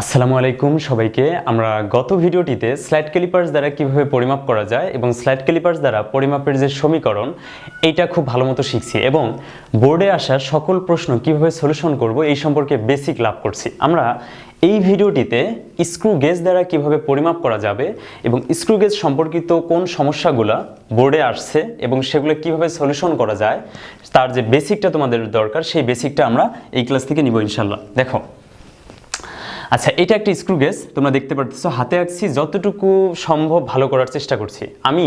আসসালামু আলাইকুম সবাইকে। আমরা গত ভিডিওটিতে স্লাইড ক্যালিপার্স দ্বারা কীভাবে পরিমাপ করা যায় এবং স্লাইড ক্যালিপার্স দ্বারা পরিমাপের যে সমীকরণ, এইটা খুব ভালো মতো শিখছি এবং বোর্ডে আসা সকল প্রশ্ন কীভাবে সলিউশন করব এই সম্পর্কে বেসিক লাভ করছি। আমরা এই ভিডিওটিতে স্ক্রু গেজ দ্বারা কীভাবে পরিমাপ করা যাবে এবং স্ক্রু গেজ সম্পর্কিত কোন সমস্যাগুলো বোর্ডে আসছে এবং সেগুলো কীভাবে সলিউশন করা যায়, তার যে বেসিকটা তোমাদের দরকার, সেই বেসিকটা আমরা এই ক্লাস থেকে নিব ইনশাল্লাহ দেখো আচ্ছা এটা একটা স্ক্রু গেজ, তোমরা দেখতে পারতেছো, হাতে আঁকছি যতটুকু সম্ভব ভালো করার চেষ্টা করছি। আমি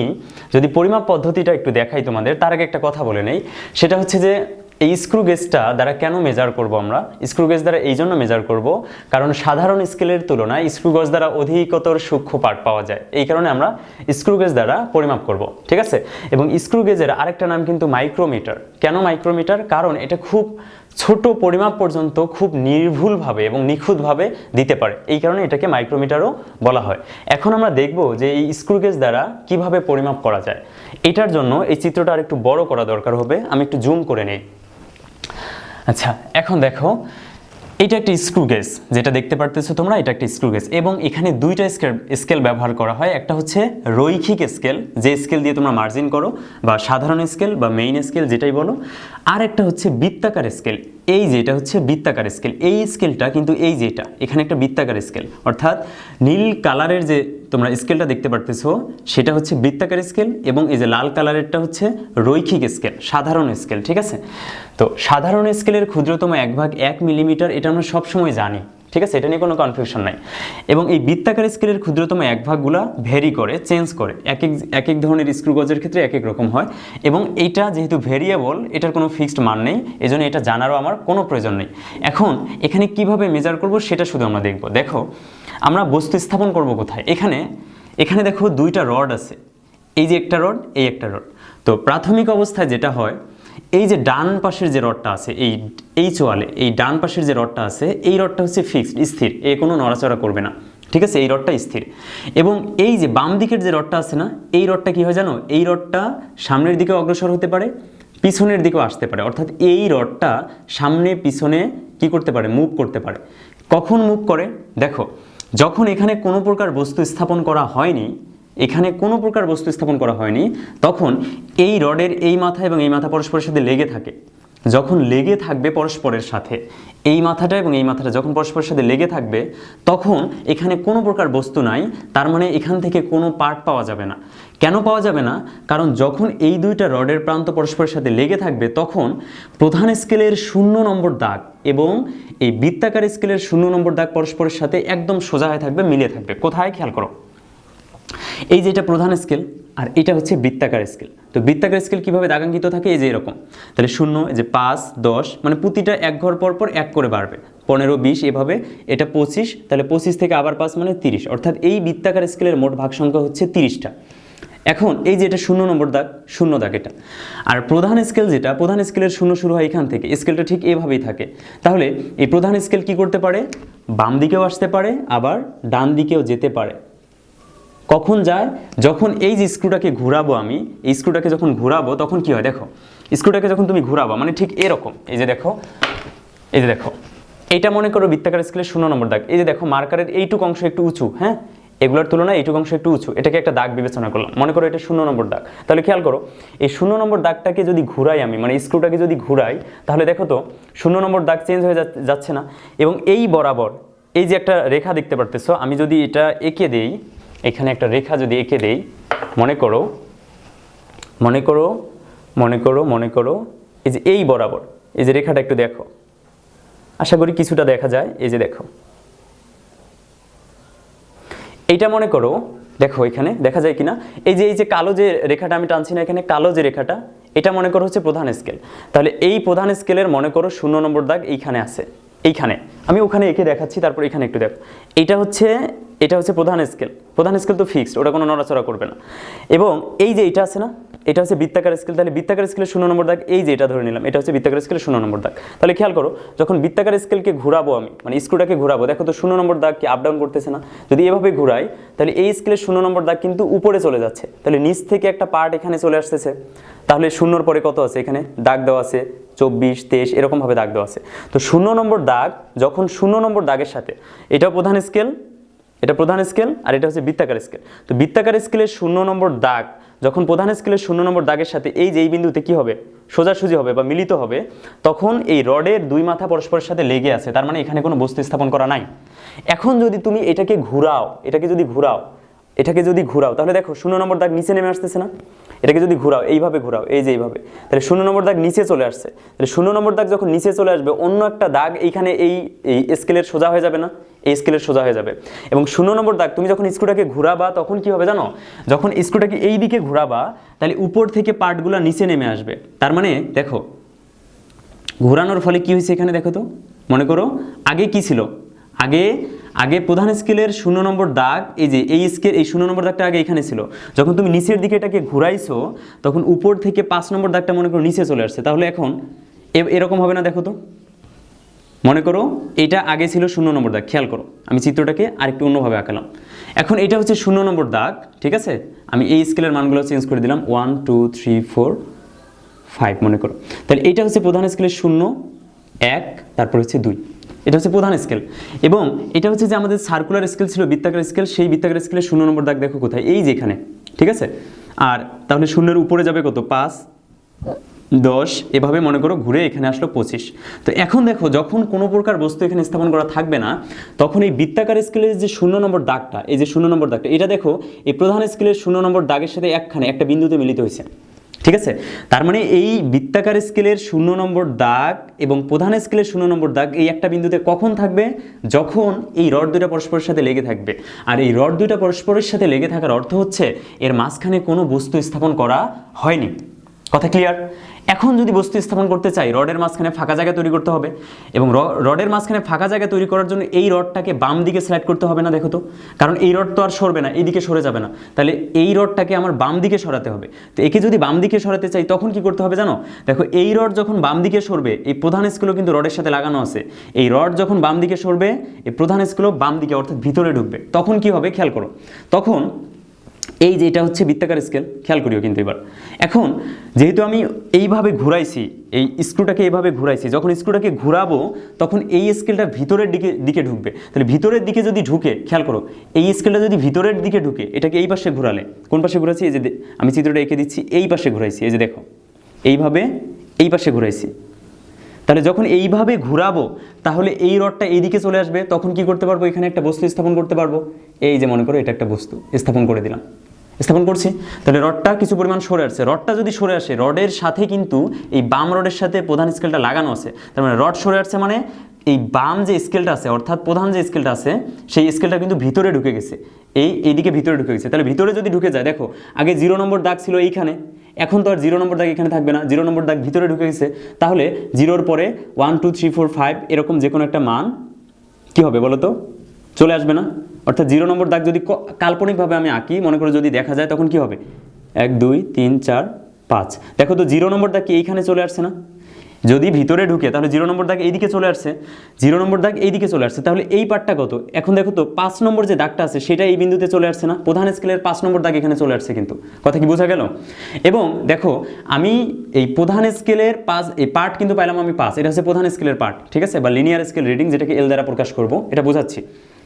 যদি পরিমাপ পদ্ধতিটা একটু দেখাই তোমাদের, তার আগে একটা কথা বলে নেই। সেটা হচ্ছে যে, এই স্ক্রু গেজটা দ্বারা কেন মেজার করব আমরা? স্ক্রু গেজ দ্বারা এই জন্য মেজার করব, কারণ সাধারণ স্কেলের তুলনায় স্ক্রু গেজ দ্বারা অধিকতর সূক্ষ্ম পার্ট পাওয়া যায়। এই কারণে আমরা স্ক্রু গেজ দ্বারা পরিমাপ করব, ঠিক আছে? এবং স্ক্রু গেজের আরেকটা নাম কিন্তু মাইক্রোমিটার কেন মাইক্রোমিটার কারণ এটা খুব ছোট পরিমাপ পর্যন্ত খুব নির্ভুলভাবে এবং নিখুঁতভাবে দিতে পারে। এই কারণে এটাকে মাইক্রোমিটারও বলা হয়। এখন আমরা দেখব যে এই স্ক্রুগেজ দ্বারা কীভাবে পরিমাপ করা যায়। এটার জন্য এই চিত্রটা আর একটু বড় করা দরকার হবে। আমি একটু জুম করে নিই। আচ্ছা এখন দেখো এটা একটা স্ক্রু গেজ, যেটা দেখতে পারতেছো তোমরা, এটা একটা স্ক্রু গেজ। এবং এখানে দুইটা স্কেল স্কেল ব্যবহার করা হয়। একটা হচ্ছে রৈখিক স্কেল, যে স্কেল দিয়ে তোমরা মার্জিন করো, বা সাধারণ স্কেল, বা মেইন স্কেল, যেটাই বলো। আর একটা হচ্ছে বৃত্তাকার স্কেল, এই যেটা হচ্ছে বৃত্তাকার স্কেল। এই স্কেলটা কিন্তু এই যেটা এখানে একটা বৃত্তাকার স্কেল। অর্থাৎ নীল কালারের যে তোমরা স্কেলটা দেখতে পারতেছো, সেটা হচ্ছে বৃত্তাকার স্কেল এবং এই যে লাল কালারেরটা হচ্ছে রৈখিক স্কেল সাধারণ স্কেল ঠিক আছে? তো সাধারণ স্কেলের ক্ষুদ্রতম এক ভাগ এক মিলিমিটার এটা আমরা সবসময় জানি, ঠিক আছে? এটা নিয়ে কোনো কনফিউশন নাই। এবং এই বৃত্তাকার স্কেলের ক্ষুদ্রতম এক ভাগগুলা ভেরি করে চেঞ্জ করে, এক এক এক এক ধরনের স্ক্রু গজের ক্ষেত্রে এক এক রকম হয়। এবং এইটা যেহেতু ভেরিয়েবল এটার কোনো ফিক্সড মান নেই, এজন্য এটা জানারও আমার কোনো প্রয়োজন নেই। এখন এখানে কীভাবে মেজার করব, সেটা শুধু আমরা দেখব। দেখো আমরা বস্তু স্থাপন করব কোথায়? এখানে এখানে দেখো দুইটা রড আছে। এই যে একটা রড, এই একটা রড। তো প্রাথমিক অবস্থায় যেটা হয়, এই যে ডান পাশের যে রডটা আছে, এই এই চোয়ালে এই ডান পাশের যে রডটা আছে, এই রডটা হচ্ছে ফিক্সড, স্থির। এ কোনো নড়াচড়া করবে না। ঠিক আছে? এই রডটা স্থির। এবং এই যে বাম দিকের যে রডটা আছে না, এই রডটা কি হয় জানো? এই রডটা সামনের দিকে অগ্রসর হতে পারে, পিছনের দিকেও আসতে পারে। অর্থাৎ এই রডটা সামনে পিছনে কি করতে পারে? মুভ করতে পারে। কখন মুভ করে? দেখো যখন এখানে কোনো প্রকার বস্তু স্থাপন করা হয়নি, এখানে কোনো প্রকার বস্তু স্থাপন করা হয়নি, তখন এই রডের এই মাথা এবং এই মাথা পরস্পরের সাথে লেগে থাকে। যখন লেগে থাকবে পরস্পরের সাথে এই মাথাটা এবং এই মাথাটা যখন পরস্পরের সাথে লেগে থাকবে, তখন এখানে কোনো প্রকার বস্তু নাই, তার মানে এখান থেকে কোনো পার্ট পাওয়া যাবে না। কেন পাওয়া যাবে না? কারণ যখন এই দুইটা রডের প্রান্ত পরস্পরের সাথে লেগে থাকবে, তখন প্রধান স্কেলের শূন্য নম্বর দাগ এবং এই বৃত্তাকার স্কেলের শূন্য নম্বর দাগ পরস্পরের সাথে একদম সোজা হয়ে থাকবে, মিলে থাকবে। কোথায়? খেয়াল করো। এই যে এটা প্রধান স্কেল আর এটা হচ্ছে বৃত্তাকার স্কেল। তো বৃত্তাকার স্কেল কীভাবে দাগাঙ্কিত থাকে? এই যে এরকম। তাহলে শূন্য যে পাঁচ, দশ মানে প্রতিটা এক ঘর পর পর এক করে বাড়বে। পনেরো, বিশ এভাবে, এটা পঁচিশ, তাহলে পঁচিশ থেকে আবার পাঁচ মানে তিরিশ। অর্থাৎ এই বৃত্তাকার স্কেলের মোট ভাগ সংখ্যা হচ্ছে তিরিশটা। এখন এই যে এটা শূন্য নম্বর দাগ, শূন্য দাগ এটা। আর প্রধান স্কেল যেটা, প্রধান স্কেলের শূন্য শুরু হয় এখান থেকে। স্কেলটা ঠিক এভাবেই থাকে। তাহলে এই প্রধান স্কেল কি করতে পারে? বাম দিকেও আসতে পারে, আবার ডান দিকেও যেতে পারে। কখন যায়? যখন এই যে স্ক্রুটাকে ঘুরাবো আমি, এই স্ক্রুটাকে যখন ঘুরাবো, তখন কি হয়? দেখো স্ক্রুটাকে যখন তুমি ঘুরাবো মানে ঠিক এরকম, এই যে দেখো, এই যে দেখো এটা মনে করো বৃত্তাকার স্কেলের শূন্য নম্বর দাগ, এই যে দেখো, মার্কারের এইটুক অংশ একটু উঁচু হ্যাঁ? এগুলোর তুলনায় এইটুক অংশ একটু উঁচু, এটাকে একটা দাগ বিবেচনা করলাম, মনে করো এটা শূন্য নম্বর দাগ, তাহলে খেয়াল করো, এই শূন্য নম্বর দাগটাকে যদি ঘুরাই আমি মানে স্ক্রুটাকে যদি ঘুরাই, তাহলে দেখো তো, শূন্য নম্বর দাগ চেঞ্জ হয়ে যাচ্ছে না, এবং এই বরাবর, এই যে একটা রেখা দেখতে পারতেছো, আমি যদি এটা এঁকে দেই এখানে একটা রেখা যদি এঁকে দেই, মনে করো মনে করো মনে করো মনে করো, এই যে এই বরাবর, এই যে রেখাটা একটু দেখো। আশা করি কিছুটা দেখা যায়, এই যে দেখো। এইটা মনে করো, দেখো এখানে, দেখা যায় কিনা? এই যে এই যে কালো যে রেখাটা আমি টানছি না এখানে, কালো যে রেখাটা, এটা মনে করো হচ্ছে প্রধান স্কেল। তাহলে এই প্রধান স্কেলের মনে করো শূন্য নম্বর দাগ এইখানে আছে। এইখানে। আমি ওখানে এঁকে দেখাচ্ছি, তারপর এখানে একটু দেখো। এটা হচ্ছে এটা হচ্ছে প্রধান স্কেল। প্রধান স্কেল তো ফিক্সড, ওটা কোনো নড়াচড়া করবে না। এবং এই যে এটা আছে না, এটা হচ্ছে বৃত্তাকার স্কেল। তাহলে বৃত্তাকার স্কেলের শূন্য নম্বর দাগ, এই যে এটা ধরে নিলাম, এটা হচ্ছে বৃত্তাকার স্কেলের শূন্য নম্বর দাগ। তাহলে খেয়াল করো, যখন বৃত্তাকার স্কেলকে ঘুরাবো আমি মানে স্ক্রুটাকে ঘুরাবো, দেখো তো শূন্য নম্বর দাগ কি আপ ডাউন করতেছে না? যদি এভাবে ঘুরাই, তাহলে এই স্কেলের শূন্য নম্বর দাগ কিন্তু উপরে চলে যাচ্ছে। তাহলে নিচ থেকে একটা পার্ট এখানে চলে আসতেছে। তাহলে শূন্যর পরে কত আছে এখানে? দাগ দেওয়া আছে চব্বিশ, তেইশ, এরকমভাবে দাগ দেওয়া আছে। তো শূন্য নম্বর দাগ, যখন শূন্য নম্বর দাগের সাথে, এটাও প্রধান স্কেল, এটা প্রধান স্কেল, আর এটা হচ্ছে বৃত্তাকার স্কেল। তো বৃত্তাকার স্কেলের শূন্য নম্বর দাগ, যখন প্রধান স্কেলের শূন্য নম্বর দাগের সাথে এই যে এই বিন্দুতে কি হবে? সোজাসুজি হবে বা মিলিত হবে, তখন এই রডের দুই মাথা পরস্পরের সাথে লেগে আছে, তার মানে এখানে কোনো বস্তু স্থাপন করা নাই। এখন যদি তুমি এটাকে ঘুরাও, এটাকে যদি ঘুরাও, এটাকে যদি ঘুরাও, তাহলে দেখো শূন্য নম্বর দাগ নিচে নেমে আসতেছে না। এটাকে যদি ঘুরাও, এইভাবে ঘুরাও, এই যে এইভাবে। তাহলে শূন্য নম্বর দাগ নিচে চলে আসছে। তাহলে শূন্য নম্বর দাগ যখন নিচে চলে আসবে, অন্য একটা দাগ এইখানে এই এই স্কেলের সোজা হয়ে যাবে না? এই স্কেলের সোজা হয়ে যাবে। এবং শূন্য নম্বর দাগ, তুমি যখন স্ক্রুটাকে ঘুরাবা, তখন কি হবে জানো? যখন স্ক্রুটাকে এই দিকে ঘুরাবা, তাহলে উপর থেকে পার্টগুলো নিচে নেমে আসবে। তার মানে দেখো, ঘোরানোর ফলে কি হয়েছে এখানে দেখো তো? মনে করো, আগে কি ছিল? আগে আগে প্রধান স্কেলের শূন্য নম্বর দাগ, এই যে এই স্কেল, এই শূন্য নম্বর দাগটা আগে এখানে ছিল। যখন তুমি নিচের দিকে এটাকে ঘুরাইছো, তখন উপর থেকে পাঁচ নম্বর দাগটা মনে করো নিচে চলে আসছে। তাহলে এখন এরকম হবে না, দেখো তো। মনে করো, এটা আগে ছিল শূন্য নম্বর দাগ, খেয়াল করো। আমি চিত্রটাকে আরেকটু অন্যভাবে আঁকালাম। এখন এটা হচ্ছে শূন্য নম্বর দাগ, ঠিক আছে? আমি এই স্কেলের মানগুলো চেঞ্জ করে দিলাম। One, two, three, four, five, মনে করো। তাহলে এটা হচ্ছে প্রধান স্কেলের শূন্য, এক, তারপর হচ্ছে দুই। এটা হচ্ছে প্রধান স্কেল। এবং এটা হচ্ছে যে আমাদের সার্কুলার স্কেল ছিল, বৃত্তাকার স্কেল সেই বৃত্তাকার স্কেলের শূন্য নম্বর দাগ দেখো কোথায়? এই যে এখানে, ঠিক আছে? আর তাহলে শূন্যের উপরে যাবে কত? পাঁচ, দশ, এভাবে মনে করো ঘুরে এখানে আসলো পঁচিশ। তো এখন দেখো, যখন কোনো প্রকার বস্তু এখানে স্থাপন করা থাকবে না, তখন এই বৃত্তাকার স্কেলের যে শূন্য নম্বর দাগটা, এই যে শূন্য নম্বর দাগটা, এটা দেখো, এই প্রধান স্কেলের শূন্য নম্বর দাগের সাথে একখানে একটা বিন্দুতে মিলিত হয়েছে। ঠিক আছে? তার মানে এই বৃত্তাকার স্কেলের শূন্য নম্বর দাগ এবং প্রধান স্কেলের শূন্য নম্বর দাগ এই একটা বিন্দুতে কখন থাকবে? যখন এই রড দুটা পরস্পরের সাথে লেগে থাকবে। আর এই রড দুইটা পরস্পরের সাথে লেগে থাকার অর্থ হচ্ছে এর মাঝখানে কোনো বস্তু স্থাপন করা হয়নি। কথা ক্লিয়ার এখন যদি বস্তু স্থাপন করতে চাই, রডের মাঝখানে ফাঁকা জায়গা তৈরি করতে হবে এবং রডের মাঝখানে ফাঁকা জায়গা তৈরি করার জন্য এই রডটাকে বাম দিকে স্লাইড করতে হবে না, দেখো তো। কারণ এই রড তো আর সরবে না, এইদিকে সরে যাবে না। তাহলে এই রডটাকে আমার বাম দিকে সরাতে হবে। তো একে যদি বাম দিকে সরাতে চাই, তখন কি করতে হবে জানো? দেখো, এই রড যখন বাম দিকে সরবে, এই প্রধান স্কুলও কিন্তু রডের সাথে লাগানো আছে। এই রড যখন বাম দিকে সরবে, এই প্রধান স্কুলও বাম দিকে, অর্থাৎ ভিতরে ঢুকবে। তখন কি হবে? খেয়াল করো। তখন এই যে এটা হচ্ছে বৃত্তাকার স্কেল খেয়াল করিও কিন্তু এবার। এখন, যেহেতু আমি এইভাবে ঘুরাইছি, এই স্ক্রুটাকে এইভাবে ঘুরাইছি, যখন স্ক্রুটাকে ঘুরাবো, তখন এই স্কেলটা ভিতরের দিকে দিকে ঢুকবে। তাহলে ভিতরের দিকে যদি ঢুকে, খেয়াল করো, এই স্কেলটা যদি ভিতরের দিকে ঢুকে, এটাকে এই পাশে ঘুরালে, কোন পাশে ঘুরাইছি এই যে আমি চিত্রটা এঁকে দিচ্ছি, এই পাশে ঘুরাইছি, এই যে দেখো, এইভাবে এই পাশে ঘুরাইছি। তাহলে যখন এইভাবে ঘুরাবো, তাহলে এই রডটা এইদিকে চলে আসবে, তখন কি করতে পারব? এখানে একটা বস্তু স্থাপন করতে পারব। এই যে মনে করো, এটা একটা বস্তু স্থাপন করে দিলাম। স্থাপন করছি। তাহলে রডটা কিছু পরিমাণ সরে আসছে। রডটা যদি সরে আসে, রডের সাথে কিন্তু এই বাম রডের সাথে প্রধান স্কেলটা লাগানো আছে। তার মানে রড সরে আসছে মানে এই বাম যে স্কেলটা আছে, অর্থাৎ প্রধান যে স্কেলটা আছে, সেই স্কেলটা কিন্তু ভিতরে ঢুকে গেছে। এই, এইদিকে ভিতরে ঢুকে গেছে। তাহলে ভিতরে যদি ঢুকে যায়, দেখো, আগে জিরো নম্বর দাগ ছিল এইখানে। এখন তো আর জিরো নম্বর দাগ এখানে থাকবে না। জিরো নম্বর দাগ ভিতরে ঢুকে গেছে। তাহলে জিরোর পরে one two three four five এরকম যে কোনো একটা মান কি হবে বলো তো? চলে আসবে না? অর্থাৎ জিরো নম্বর দাগ যদি কাল্পনিকভাবে আমি আঁকি, মনে করো যদি দেখা যায় তখন কি হবে? এক, দুই, তিন, চার, পাঁচ। দেখো তো জিরো নম্বর দাগ কি এইখানে চলে আসছে না? যদি ভিতরে ঢুকে, তাহলে জিরো নম্বর দাগ এইদিকে চলে আসছে। জিরো নম্বর দাগ এইদিকে চলে আসছে। তাহলে এই পার্টটা কত? এখন দেখো তো, পাঁচ নম্বর যে দাগটা আছে, সেটা এই বিন্দুতে চলে আসছে না। প্রধান স্কেলের পাঁচ নম্বর দাগ এখানে চলে আসছে কিন্তু। কথা কি বোঝা গেল? এবং দেখো, আমি এই প্রধান স্কেলের পাঁচ, এই পার্ট কিন্তু পাইলাম আমি পাঁচ। এটা হচ্ছে প্রধান স্কেলের পার্ট ঠিক আছে? বা লিনিয়ার স্কেল রিডিং যেটাকে এল দ্বারা প্রকাশ করব, এটা বোঝাচ্ছি।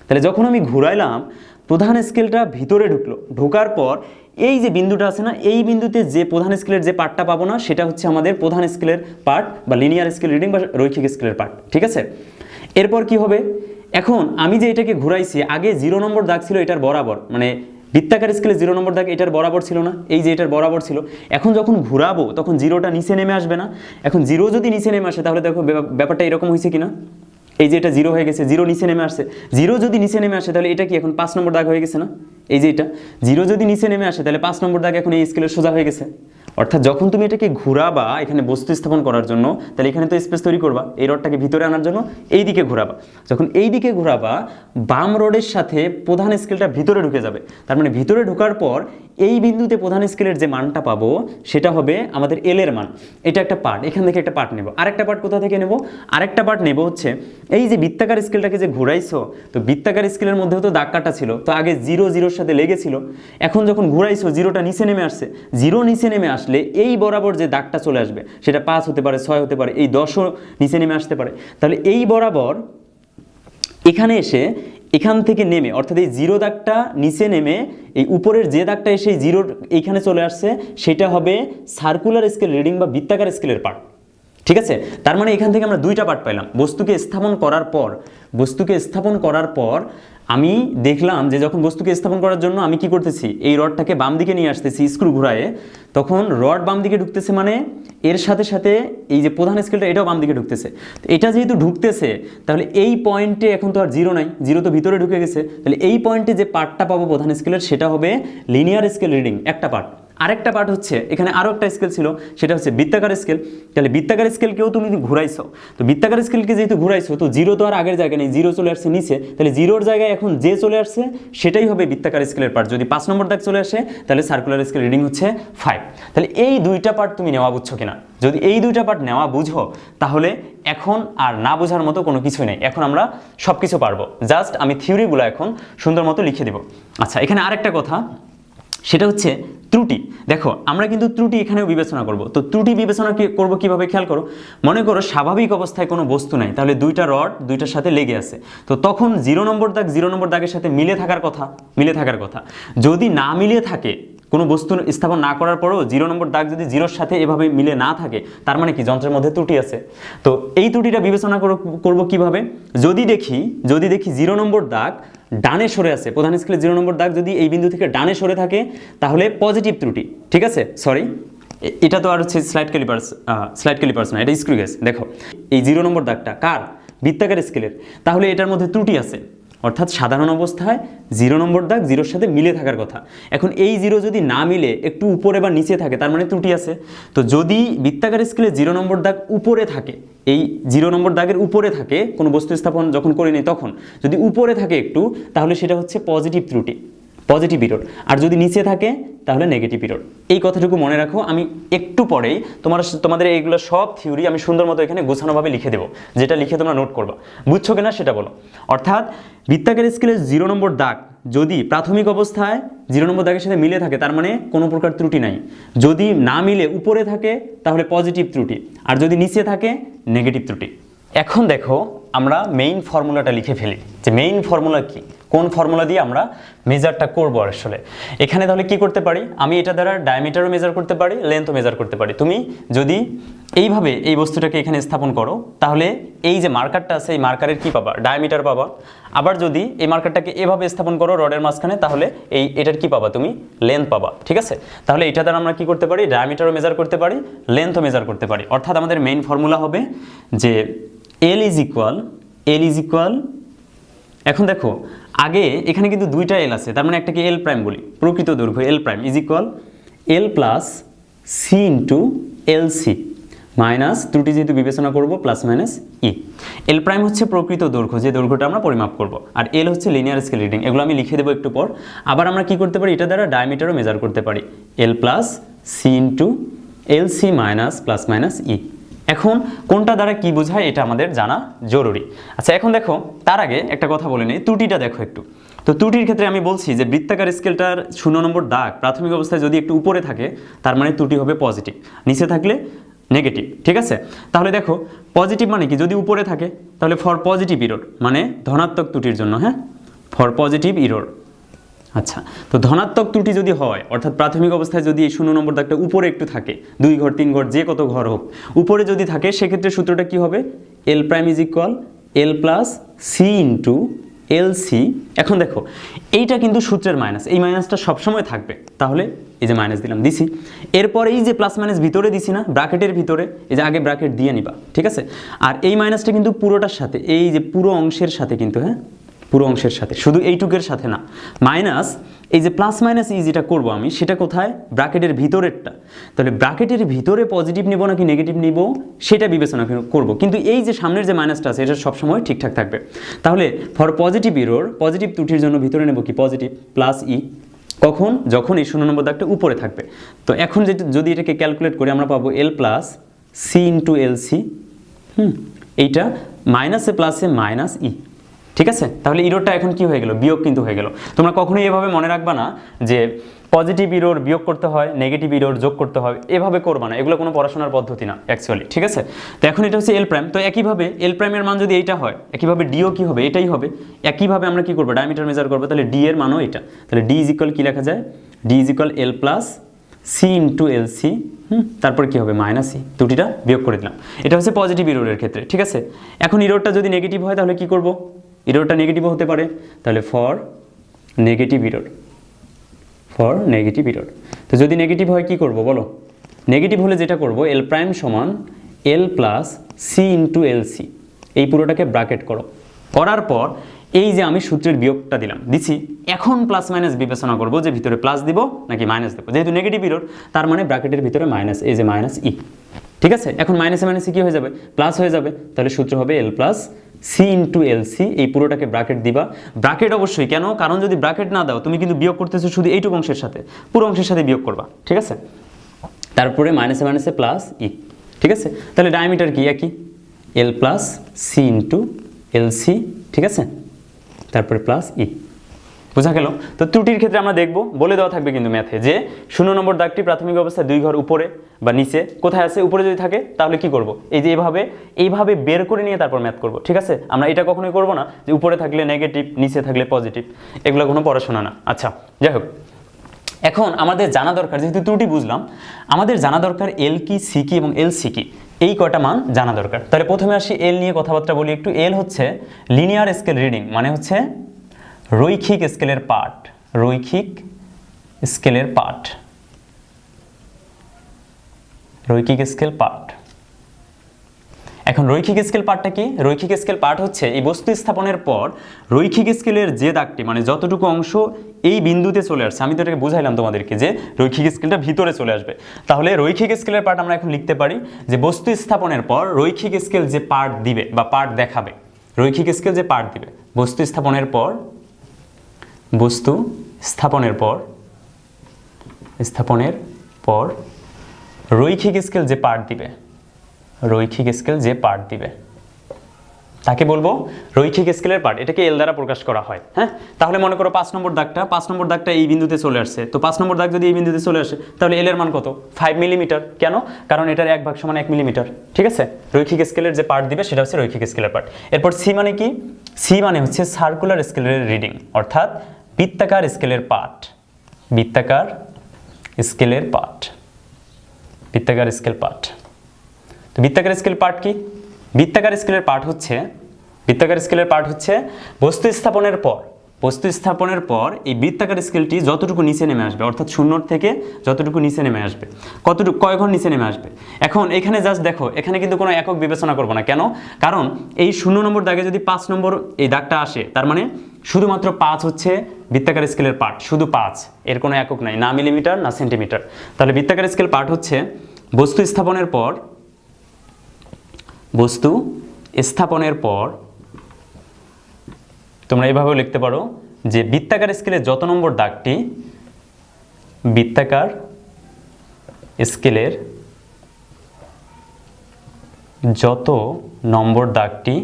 তাহলে যখন আমি ঘুরাইলাম, প্রধান স্কেলটা ভিতরে ঢুকলো। ঢোকার পর এই যে বিন্দুটা আছে না, এই বিন্দুতে যে প্রধান স্কেলের যে পার্টটা পাবো না, সেটা হচ্ছে আমাদের প্রধান স্কেলের পার্ট বা লিনিয়ার স্কেল রিডিং বা রৈখিক স্কেলের পার্ট, ঠিক আছে? এরপর কি হবে? এখন আমি যে এটাকে ঘুরাইছি, আগে জিরো নম্বর দাগ ছিল এটার বরাবর মানে বৃত্তাকার স্কেলে জিরো নম্বর দাগ এটার বরাবর ছিল না, এই যে এটার বরাবর ছিল। এখন যখন ঘুরাবো, তখন জিরোটা নিচে নেমে আসবে না। এখন জিরো যদি নিচে নেমে আসে, তাহলে দেখো ব্যাপারটা এরকম হয়েছে কিনা? এই যে এটা জিরো হয়ে গেছে জিরো নিচে নেমে আসছে। জিরো যদি নিচে নেমে আসে, তাহলে এটা কি এখন পাঁচ নম্বর দাগ হয়ে গেছে না? এই যে এটা জিরো যদি নিচে নেমে আসে, তাহলে পাঁচ নম্বর দাগ এখন এই স্কেলের সোজা হয়ে গেছে। অর্থাৎ যখন তুমি এটাকে ঘোরাবা, এখানে বস্তু স্থাপন করার জন্য, তাহলে এখানে তো স্পেস তৈরি করবা, এই রডটাকে ভিতরে আনার জন্য এই দিকে ঘোরাবা। যখন এই দিকে ঘোরাবা, বাম রডের সাথে প্রধান স্কেলটা ভিতরে ঢুকে যাবে। তার মানে ভিতরে ঢোকার পর এই বিন্দুতে প্রধান স্কেলের যে মানটা পাবো, সেটা হবে আমাদের এল এর মান। এটা একটা পার্ট, এখান থেকে একটা পার্ট নেব। আরেকটা পার্ট কোথা থেকে নেব? আরেকটা পার্ট নেব হচ্ছে, এই যে বৃত্তাকার স্কেলটাকে যে ঘুরাইছো, তো বৃত্তাকার স্কেলের মধ্যেও তো দাগ কাটা ছিল, তো আগে জিরো জিরোর সাথে লেগেছিল। এখন যখন ঘুরাইছো, জিরোটা নিচে নেমে আসছে। জিরো নিচে নেমে আসলে এই বরাবর যে দাগটা চলে আসবে, সেটা পাঁচ হতে পারে, ছয় হতে পারে, এই দশও নিচে নেমে আসতে পারে। তাহলে এই বরাবর এখানে এসে এখান থেকে নেমে, অর্থাৎ এই জিরো দাগটা নিচে নেমে, এই উপরের যে দাগটা এসে জিরোর এইখানে চলে আসছে, সেটা হবে সার্কুলার স্কেল রিডিং বা বৃত্তাকার স্কেলের পার্ট ঠিক আছে? তার মানে এখান থেকে আমরা দুইটা পার্ট পাইলাম। বস্তুকে স্থাপন করার পর, বস্তুকে স্থাপন করার পর আমি দেখলাম যে যখন বস্তুকে স্থাপন করার জন্য আমি কি করতেছি, এই রডটাকে বাম দিকে নিয়ে আসতেছি স্ক্রু ঘুরায়ে, তখন রড বাম দিকে ঢুকতেছে মানে এর সাথে সাথে এই যে প্রধান স্কেলটা এটাও বাম দিকে ঢুকতেছে। এটা যেহেতু ঢুকতেছে, তাহলে এই পয়েন্টে এখন তো আর জিরো নাই জিরো তো ভিতরে ঢুকে গেছে, তাহলে এই পয়েন্টে যে পার্টটা পাবো প্রধান স্কেলের, সেটা হবে লিনিয়ার স্কেল রিডিং একটা পার্ট আরেকটা পার্ট হচ্ছে, এখানে আরও একটা স্কেল ছিল, সেটা হচ্ছে বৃত্তাকার স্কেল তাহলে বৃত্তাকার স্কেলকেও তুমি ঘুরাইছো। তো বৃত্তাকার স্কেলকে যেহেতু ঘুরাইছো, তো জিরো তো আর আগের জায়গায় নেই জিরো চলে আসছে নিচে, তাহলে জিরোর জায়গায় এখন যে চলে আসছে, সেটাই হবে বৃত্তাকার স্কেলের পার্ট যদি পাঁচ নম্বর দাগ চলে আসে, তাহলে সার্কুলার স্কেল রিডিং হচ্ছে ফাইভ তাহলে এই দুইটা পার্ট তুমি নেওয়া বুঝছ কিনা? যদি এই দুইটা পার্ট নেওয়া বুঝো, তাহলে এখন আর না বোঝার মতো কোনো কিছু নেই। এখন আমরা সব কিছু পারব। জাস্ট আমি থিওরিগুলো এখন সুন্দর মতো লিখে দিব। আচ্ছা এখানে আরেকটা কথা। সেটা হচ্ছে ত্রুটি। দেখো, আমরা কিন্তু ত্রুটি এখানেও বিবেচনা করব। তো ত্রুটি বিবেচনা করব কীভাবে খেয়াল করো? মনে করো স্বাভাবিক অবস্থায় কোনো বস্তু নাই, তাহলে দুইটা রড দুইটার সাথে লেগে আছে। তো তখন জিরো নম্বর দাগ, জিরো নম্বর দাগের সাথে মিলে থাকার কথা, মিলে থাকার কথা। যদি না মিলে থাকে, কোনো বস্তু স্থাপন না করার পরেও জিরো নম্বর দাগ যদি জিরোর সাথে এভাবে মিলে না থাকে, তার মানে কি? যন্ত্রের মধ্যে ত্রুটি আছে। তো এই ত্রুটিটা বিবেচনা করব কীভাবে? যদি দেখি যদি দেখি জিরো নম্বর দাগ ডানে সরে আছে। প্রধান স্কেলে জিরো নম্বর দাগ যদি এই বিন্দু থেকে ডানে সরে থাকে, তাহলে পজিটিভ ত্রুটি, ঠিক আছে? সরি এটা তো আর হচ্ছে স্লাইড ক্যালিপার্স স্লাইড ক্যালিপার্স না, এটা স্ক্রু গেস দেখো। এই জিরো নম্বর দাগটা কার? বৃত্তাকার স্কেলের। তাহলে এটার মধ্যে ত্রুটি আছে। অর্থাৎ সাধারণ অবস্থায় জিরো নম্বর দাগ জিরোর সাথে মিলে থাকার কথা। এখন এই জিরো যদি না মিলে একটু উপরে বা নিচে থাকে, তার মানে ত্রুটি আছে। তো যদি বৃত্তাকার স্কেলে জিরো নম্বর দাগ উপরে থাকে, এই জিরো নম্বর দাগের উপরে থাকে কোনো বস্তু স্থাপন যখন করে নেই তখন, যদি উপরে থাকে একটু, তাহলে সেটা হচ্ছে পজিটিভ ত্রুটি। পজিটিভ পিরিয়ড আর যদি নিচে থাকে, তাহলে নেগেটিভ পিরিয়ড এই কথাটুকু মনে রাখো, আমি একটু পরেই তোমার তোমাদের এইগুলো সব থিওরি আমি সুন্দর মতো এখানে গোছানোভাবে লিখে দেবো, যেটা লিখে তোমরা নোট করবা। বুঝছ কিনা সেটা বলো। অর্থাৎ বৃত্তাকার স্কেলের জিরো নম্বর দাগ যদি প্রাথমিক অবস্থায় জিরো নম্বর দাগের সাথে মিলে থাকে, তার মানে কোনো প্রকার ত্রুটি নাই। যদি না মিলে উপরে থাকে, তাহলে পজিটিভ ত্রুটি। আর যদি নিচে থাকে নেগেটিভ ত্রুটি। এখন দেখো, আমরা মেইন ফর্মুলাটা লিখে ফেলি। যে মেইন ফর্মুলা কি? কোন ফর্মুলা দিয়ে আমরা মেজারটা করব আসলে? এখানে তাহলে কি করতে পারি? আমি এটা দ্বারা ডায়ামিটারও মেজার করতে পারি লেন্থও মেজার করতে পারি। তুমি যদি এইভাবে এই বস্তুটাকে এখানে স্থাপন করো, তাহলে এই যে মার্কারটা আছে, এই মার্কারের কি পাবা? ডায়ামিটার পাবা। আবার যদি এই মার্কারটাকে এভাবে স্থাপন করো রডের মাঝখানে, তাহলে এই এটার কি পাবা? তুমি লেন্থ পাবা, ঠিক আছে? তাহলে এটা দ্বারা আমরা কি করতে পারি? ডায়ামিটারও মেজার করতে পারি লেন্থও মেজার করতে পারি। অর্থাৎ আমাদের মেইন ফর্মুলা হবে যে L is equal L is equal এখন দেখো আগে এখানে কিন্তু দুইটা এল আছে, তার মানে একটাকে এল প্রাইম বলি। প্রকৃত দৈর্ঘ্য L prime is equal L plus C into L C minus ত্রুটি যেহেতু বিবেচনা করব plus minus E L prime হচ্ছে প্রকৃত দৈর্ঘ্য, যে দৈর্ঘ্যটা আমরা পরিমাপ করব। আর এল হচ্ছে লিনিয়ার স্কেল রিডিং এগুলো আমি লিখে দেবো একটু পর। আবার আমরা কি করতে পারি? এটা দ্বারা ডায়ামিটারও মেজার করতে পারি। L plus C into L C minus plus minus E এখন কোনটা দ্বারা কি বোঝায় এটা আমাদের জানা জরুরি। আচ্ছা এখন দেখো, তার আগে একটা কথা বলে নিই, ত্রুটিটা দেখো একটু। তো ত্রুটির ক্ষেত্রে আমি বলছি যে বৃত্তাকার স্কেলটার শূন্য নম্বর দাগ প্রাথমিক অবস্থায় যদি একটু উপরে থাকে, তার মানে ত্রুটি হবে পজিটিভ। নিচে থাকলে নেগেটিভ, ঠিক আছে? তাহলে দেখো, পজিটিভ মানে কি? যদি উপরে থাকে, তাহলে ফর পজিটিভ ইরোড মানে ধনাত্মক ত্রুটির জন্য হ্যাঁ? ফর পজিটিভ ইরোর আচ্ছা তো ধনাত্মক ত্রুটি যদি হয়, অর্থাৎ প্রাথমিক অবস্থায় যদি এই শূন্য নম্বর দাগটা উপরে একটু থাকে, দুই ঘর, তিন ঘর, যে কত ঘর হোক, উপরে যদি থাকে, সেক্ষেত্রে সূত্রটা কি হবে? L prime is equal L plus C into L C এখন দেখো, এইটা কিন্তু সূত্রের মাইনাস এই মাইনাসটা সবসময় থাকবে। তাহলে এই যে মাইনাস দিলাম, দিছি। এরপর এই যে প্লাস মাইনাস ভিতরে দিছি না, ব্র্যাকেটের ভিতরে, এই যে আগে ব্র্যাকেট দিয়ে নিবা, ঠিক আছে? আর এই মাইনাসটা কিন্তু পুরোটার সাথে, এই যে পুরো অংশের সাথে কিন্তু হ্যাঁ? পুরো অংশের সাথে, শুধু এইটুকের সাথে না। মাইনাস, এই যে প্লাস মাইনাস ই যেটা করব আমি, সেটা কোথায়? ব্র্যাকেটের ভিতরেরটা। তাহলে ব্র্যাকেটের ভিতরে পজিটিভ নিব নাকি নেগেটিভ নিব, সেটা বিবেচনা করব। কিন্তু এই যে সামনের যে মাইনাসটা আছে, এটা সবসময় ঠিকঠাক থাকবে। তাহলে ফর পজিটিভ ইরোর পজিটিভ ত্রুটির জন্য ভিতরে নেব কি পজিটিভ প্লাস ই কখন? যখন এই শূন্য নম্বর দাগটা উপরে থাকবে। তো এখন যেটা, যদি এটাকে ক্যালকুলেট করি, আমরা পাবো L plus C into L C hmm, এইটা মাইনাসে প্লাসে মাইনাস ই ঠিক আছে? তাহলে ইরোরটা এখন কি হয়ে গেল? বিয়োগ কিন্তু হয়ে গেল। তোমরা কখনোই এভাবে মনে রাখবা না যে পজিটিভ ইরোর বিয়োগ করতে হয় নেগেটিভ ইরোর যোগ করতে হয়, এভাবে করবা না। এগুলো কোনো পড়াশোনার পদ্ধতি না অ্যাকচুয়ালি ঠিক আছে? তো এখন এটা হচ্ছে এল প্রাইম তো একইভাবে এল প্রাইমের মান যদি এইটা হয়, একইভাবে ডিও কি হবে? এটাই হবে। একইভাবে আমরা কি করব? ডায়ামিটার মেজার করব। তাহলে ডি এর মানও এটা। তাহলে ডি ইজ ইকুয়াল কি লেখা যায়? D is equal L plus C into L C তারপর কি হবে? মাইনাস সি দুটিটা বিয়োগ করে দিলাম। এটা হচ্ছে পজিটিভ ইরোরের ক্ষেত্রে, ঠিক আছে? এখন ইরোরটা যদি নেগেটিভ হয়, তাহলে কি করব? ইরোরটা নেগেটিভও হতে পারে, তাহলে for negative error for negative error তো যদি নেগেটিভ হয়, কি করব বলো? নেগেটিভ হলে যেটা করব এল প্রাইম সমান L plus C into L C এই পুরোটাকে ব্রাকেট করো। করার পর এই যে আমি সূত্রের বিয়োগটা দিলাম দিছি এখন প্লাস মাইনাস বিবেচনা করব যে ভিতরে প্লাস দিব নাকি মাইনাস দেবো। যেহেতু নেগেটিভ ইরোর তার মানে ব্রাকেটের ভিতরে মাইনাস এই যে মাইনাস ই ঠিক আছে? এখন মাইনাসে মাইনাসে কী হয়ে যাবে? প্লাস হয়ে যাবে, তাহলে সূত্র হবে L plus C into L C এই পুরোটাকে ব্রাকেট দিবা। ব্রাকেট অবশ্যই, কেন? কারণ যদি ব্রাকেট না দাও, তুমি কিন্তু বিয়োগ করতেছো শুধু এইটুকু অংশের সাথে। পুরো অংশের সাথে বিয়োগ করবা, ঠিক আছে? তারপরে মাইনাসে মাইনাসে প্লাস ই ঠিক আছে? তাহলে ডায়ামিটার কি? একই। L plus C into L C ঠিক আছে? তারপরে প্লাস ই বোঝা গেল? তো ত্রুটির ক্ষেত্রে আমরা দেখব, বলে দেওয়া থাকবে কিন্তু ম্যাথে যে, শূন্য নম্বর দাগটি প্রাথমিক অবস্থায় দুই ঘর উপরে বা নিচে, কোথায় আছে, উপরে যদি থাকে, তাহলে কি করব? এই যে এইভাবে এইভাবে বের করে নিয়ে তারপর ম্যাথ করব, ঠিক আছে? আমরা এটা কখনোই করব না যে উপরে থাকলে নেগেটিভ নিচে থাকলে পজিটিভ এগুলো কোনো পড়াশোনা না। আচ্ছা যাই হোক। এখন আমাদের জানা দরকার, যেহেতু ত্রুটি বুঝলাম, আমাদের জানা দরকার এল কি সি কি এবং এল সি কি। এই কয়টা মান জানা দরকার। তাহলে প্রথমে আসি এল নিয়ে কথাবার্তা বলি একটু। এল হচ্ছে লিনিয়ার স্কেল রিডিং মানে হচ্ছে রৈখিক স্কেলের পার্ট রৈখিক স্কেলের পার্ট রৈখিক স্কেল পার্ট এখন রৈখিক স্কেল পার্টটা কি? রৈখিক স্কেল পার্ট হচ্ছে এই বস্তু স্থাপনের পর রৈখিক স্কেলের যে দাগটি মানে যতটুকু অংশ এই বিন্দুতে চলে আসছে, আমি তো এটাকে বুঝাইলাম তোমাদেরকে যে রৈখিক স্কেলটা ভিতরে চলে আসবে। তাহলে রৈখিক স্কেলের পার্ট আমরা এখন লিখতে পারি যে বস্তু স্থাপনের পর রৈখিক স্কেল যে পার্ট দিবে বা পার্ট দেখাবে, রৈখিক স্কেল যে পার্ট দিবে, বস্তু স্থাপনের পর, বস্তু স্থাপনের পর স্থাপনের পর রৈখিক স্কেল যে পার্ট দিবে, রৈখিক স্কেল যে পার্ট দিবে, তাকে বলব রৈখিক স্কেলের পার্ট এটাকে এল দ্বারা প্রকাশ করা হয় হ্যাঁ? তাহলে মনে করো পাঁচ নম্বর দাগটা, পাঁচ নম্বর দাগটা এই বিন্দুতে চলে আসছে, তো পাঁচ নম্বর দাগ যদি এই বিন্দুতে চলে আসে, তাহলে এলের মান কত? ফাইভ মিলিমিটার কেন? কারণ এটার এক ভাগ সমান এক মিলিমিটার ঠিক আছে? রৈখিক স্কেলের যে পার্ট দিবে, সেটা হচ্ছে রৈখিক স্কেলের পার্ট এরপর সি মানে কি? সি মানে হচ্ছে সার্কুলার স্কেলের রিডিং অর্থাৎ বৃত্তাকার স্কেলের পার্ট বৃত্তাকার স্কেলের পার্ট বৃত্তাকার স্কেল পার্ট তো বৃত্তাকার স্কেল পার্ট কি? বৃত্তাকার স্কেলের পার্ট হচ্ছে বৃত্তাকার স্কেলের পার্ট হচ্ছে বস্তু স্থাপনের পর। বস্তু স্থাপনের পর এই বৃত্তাকার স্কেলটি যতটুকু নিচে নেমে আসবে, অর্থাৎ শূন্যর থেকে যতটুকু নিচে নেমে আসবে, কতটুকু, কয় ঘর নিচে নেমে আসবে। এখন এখানে জাস্ট দেখো, এখানে কিন্তু কোনো একক বিবেচনা করব না। কেন? কারণ এই শূন্য নম্বর দাগে যদি পাঁচ নম্বর এই দাগটা আসে, তার মানে শুধুমাত্র পাঁচ হচ্ছে বৃত্তাকার স্কেলের পার্ট, শুধু পাঁচ। এর কোনো একক নাই, না মিলিমিটার, না সেন্টিমিটার। তাহলে বৃত্তাকার স্কেল পার্ট হচ্ছে বস্তু স্থাপনের পর, বস্তু স্থাপনের পর তোমরা এইভাবেও লিখতে পারো যে বৃত্তাকার স্কেলের যত নম্বর দাগটি, বৃত্তাকার স্কেলের যত নম্বর দাগটি,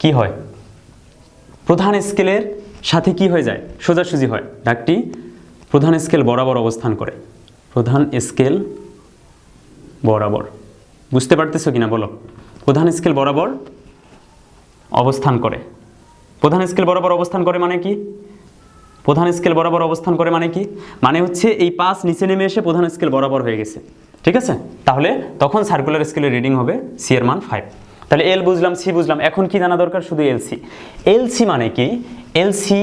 কি হয়? প্রধান স্কেলের সাথে কি হয়ে যায়? সোজাসুজি হয়। দাগটি প্রধান স্কেল বরাবর অবস্থান করে। প্রধান স্কেল বরাবর। বুঝতে পারতেছো কিনা বলো? প্রধান স্কেল বরাবর অবস্থান করে। প্রধান স্কেল বরাবর অবস্থান করে মানে কি? প্রধান স্কেল বরাবর অবস্থান করে মানে কি? মানে হচ্ছে এই পাঁচ নিচে নেমে এসে প্রধান স্কেল বরাবর হয়ে গেছে। ঠিক আছে? তাহলে তখন সার্কুলার স্কেলের রিডিং হবে সি এর মান ফাইভ তাহলে এল বুঝলাম সি বুঝলাম, এখন কি জানা দরকার? শুধু এলসি এলসি মানে কি? এলসি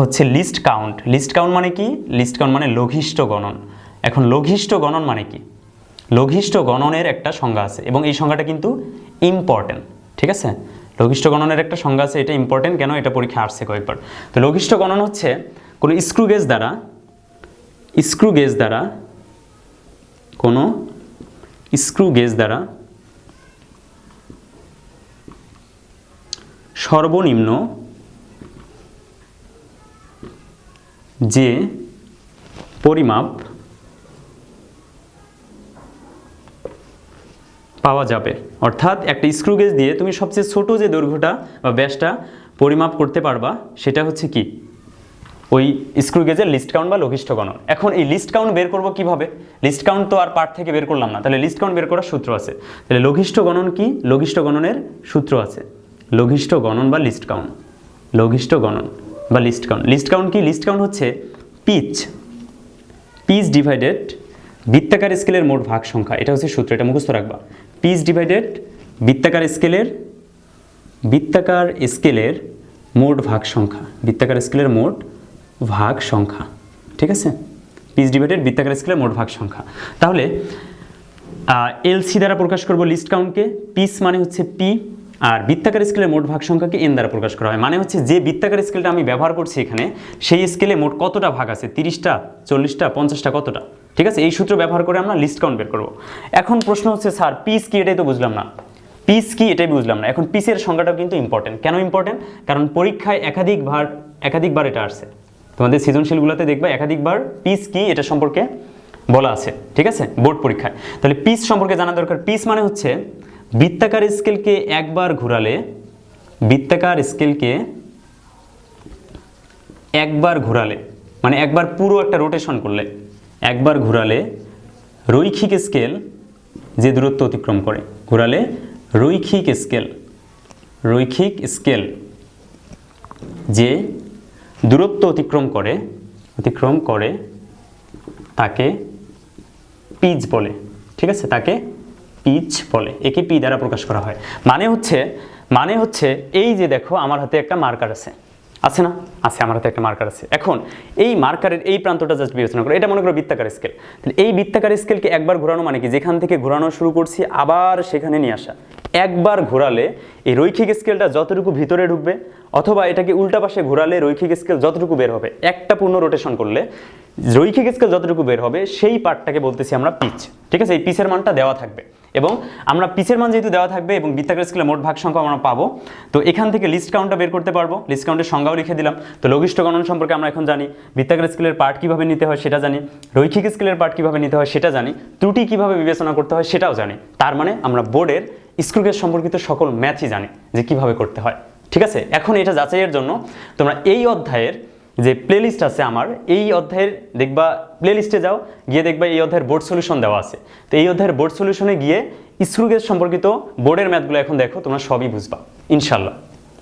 হচ্ছে লিস্ট কাউন্ট লিস্ট কাউন্ট মানে কি? লিস্ট কাউন্ট মানে লঘিষ্ঠ গণন। এখন লঘিষ্ঠ গণন মানে কি? লঘিষ্ঠ গণনের একটা সংজ্ঞা আছে এবং এই সংজ্ঞাটা কিন্তু ইম্পর্টেন্ট ঠিক আছে? লঘিষ্ঠ গণনের একটা সংজ্ঞা আছে, এটা ইম্পর্টেন্ট কেন এটা পরীক্ষা আসছে কয়েকবার। তো লঘিষ্ঠ গণন হচ্ছে কোনো স্ক্রু গেজ দ্বারা, স্ক্রু গেজ দ্বারা, কোনো স্ক্রু গেজ দ্বারা সর্বনিম্ন যে পরিমাপ পাওয়া যাবে। অর্থাৎ একটা স্ক্রু গেজ দিয়ে তুমি সবচেয়ে ছোট যে দৈর্ঘ্যটা বা ব্যাসটা পরিমাপ করতে পারবা, সেটা হচ্ছে কি? ওই স্ক্রু গেজের লিস্ট কাউন্ট বা লঘিষ্ঠ গণন। এখন এই লিস্ট কাউন্ট বের করব কীভাবে? লিস্ট কাউন্ট তো আর পার্ট থেকে বের করলাম না। তাহলে লিস্ট কাউন্ট বের করার সূত্র আছে। তাহলে লঘিষ্ঠ গণন কি? লঘিষ্ঠ গণনের সূত্র আছে। লঘিষ্ঠ গণন বা লিস্ট কাউন্ট। লঘিষ্ঠ গণন বা লিস্ট কাউন্ট। লিস্ট কাউন্ট কি? লিস্ট কাউন্ট হচ্ছে পিচ। পিচ ডিভাইডেড বৃত্তাকার স্কেলের মোট ভাগ সংখ্যা এটা হচ্ছে সূত্র। এটা মুখস্থ রাখবা। পিচ ডিভাইডেড বৃত্তাকার স্কেলের বৃত্তাকার স্কেলের মোট ভাগ সংখ্যা, বৃত্তাকার স্কেলের মোট ভাগ সংখ্যা, ঠিক আছে? পিচ ডিভাইডেড বৃত্তাকার স্কেলের মোট ভাগ সংখ্যা। তাহলে এলসি দ্বারা প্রকাশ করব লিস্ট কাউন্টকে পিস মানে হচ্ছে পি আর বৃত্তাকার স্কেলের মোট ভাগ সংখ্যাকে এন দ্বারা প্রকাশ করা হয়। মানে হচ্ছে যে বৃত্তাকার স্কেলটা আমি ব্যবহার করছি এখানে, সেই স্কেলে মোট কতটা ভাগ আছে? তিরিশটা, চল্লিশটা, পঞ্চাশটা, কতটা? ঠিক আছে? এই সূত্র ব্যবহার করে আমরা লিস্ট কাউন্ট বের করব। এখন প্রশ্ন হচ্ছে, স্যার পিস কি? এটাই তো বুঝলাম না। পিস কি? এটাই বুঝলাম না। এখন পিসের সংখ্যাটাও কিন্তু ইম্পর্টেন্ট কেন ইম্পর্টেন্ট কারণ পরীক্ষায় একাধিকবার একাধিকবার এটা আসছে। তোমাদের সৃজনশীলগুলোতে দেখবা একাধিকবার পিস কি এটা সম্পর্কে বলা আছে। ঠিক আছে? বোর্ড পরীক্ষায়। তাহলে পিস সম্পর্কে জানা দরকার। পিস মানে হচ্ছে বৃত্তাকার স্কেলকে একবার ঘোরালে, বৃত্তাকার স্কেলকে একবার ঘোরালে মানে একবার পুরো একটা রোটেশন করলে। একবার ঘোরালে রৈখিক স্কেল যে দূরত্ব অতিক্রম করে, ঘোরালে রৈখিক স্কেল রৈখিক স্কেল যে দূরত্ব অতিক্রম করে অতিক্রম করে তাকে পিচ বলে, ঠিক আছে? তাকে পিচ বলে, একে পি দ্বারা প্রকাশ করা হয়। মানে হচ্ছে মানে হচ্ছে এই যে দেখো, আমার হাতে একটা মার্কার আছে। আছে না? আছে, আমার হাতে একটা মার্কার আছে। এখন, এই মার্কারের এই প্রান্তটা জাস্ট বিবেচনা করো। এটা মনে করো বৃত্তাকার স্কেল তাহলে এই বৃত্তাকার স্কেলকে একবার ঘোরানো মানে কি? যেখান থেকে ঘোরানো শুরু করছি, আবার সেখানে নিয়ে আসা। একবার ঘোরালে এই রৈখিক স্কেলটা যতটুকু ভিতরে ঢুকবে, অথবা এটাকে উল্টা পাশে ঘোরালে রৈখিক স্কেল যতটুকু বের হবে, একটা পূর্ণ রোটেশন করলে রৈখিক স্কেল যতটুকু বের হবে, সেই পার্টটাকে বলতেছি আমরা পিচ ঠিক আছে? এই পিচের মানটা দেওয়া থাকবে। এবং আমরা পিচের মান যেহেতু দেওয়া থাকবে এবং বৃত্তাকার স্কেলের মোট ভাগ সংখ্যা আমরা পাবো, তো এখান থেকে লিস্ট কাউন্টটা বের করতে পারব। লিস্ট কাউন্টের সংজ্ঞাও লিখে দিলাম। তো লঘিষ্ঠ গণন সম্পর্কে আমরা এখন জানি, বৃত্তাকার স্কেলের পার্ট কীভাবে নিতে হয় সেটা জানি, রৈখিক স্কেলের পার্ট কীভাবে নিতে হয় সেটা জানি, ত্রুটি কীভাবে বিবেচনা করতে হয় সেটাও জানি। তার মানে আমরা বোর্ডের স্ক্রুগেজ সম্পর্কিত সকল ম্যাথই জানি যে কীভাবে করতে হয়। ঠিক আছে? এখন এটা যাচাইয়ের জন্য তোমরা এই অধ্যায়ের যে প্লেলিস্ট আছে আমার, এই অধ্যায়ের দেখবা প্লেলিস্টে যাও, গিয়ে দেখবা এই অধ্যায়ের বোর্ড সলিউশন দেওয়া আছে। তো এই অধ্যায়ের বোর্ড সলিউশনে গিয়ে ইসরুগেজ সম্পর্কিত বোর্ডের ম্যাথগুলো এখন দেখো, তোমরা সবই বুঝবা ইনশাল্লাহ